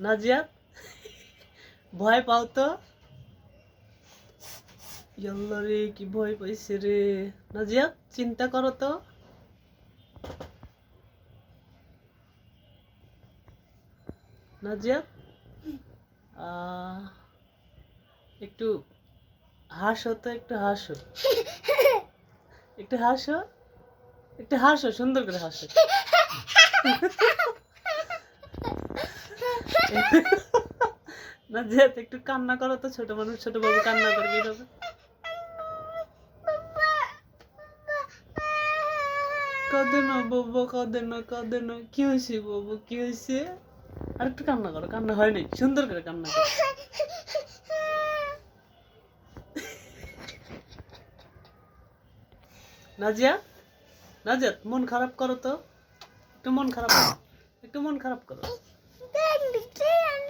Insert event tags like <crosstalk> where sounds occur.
নাজিয়াত ভয় পাও তো? রে, কি ভয় পাইছে রে? নাজিয়াত চিন্তা করো তো। নাজিয়াত একটু হাসো তো, একটু হাসো। একটু হাসো একটু হাসো, সুন্দর করে হাসো। <laughs> <laughs> না, যেহেতু একটু কান্না করো তো, ছোট মানুষ, ছোট বাবু কান্না করে কীভাবে কাঁদে না বাবু, কাঁদে না কাঁদে না। কি হয়েছে কি হয়েছে? আর একটু কান্না করো, কান্না হয় নাই, সুন্দর করে কান্না করো। নাজিয়া নাজিয়া, মন খারাপ করো তো। একটু মন খারাপ করো, একটু মন খারাপ করো।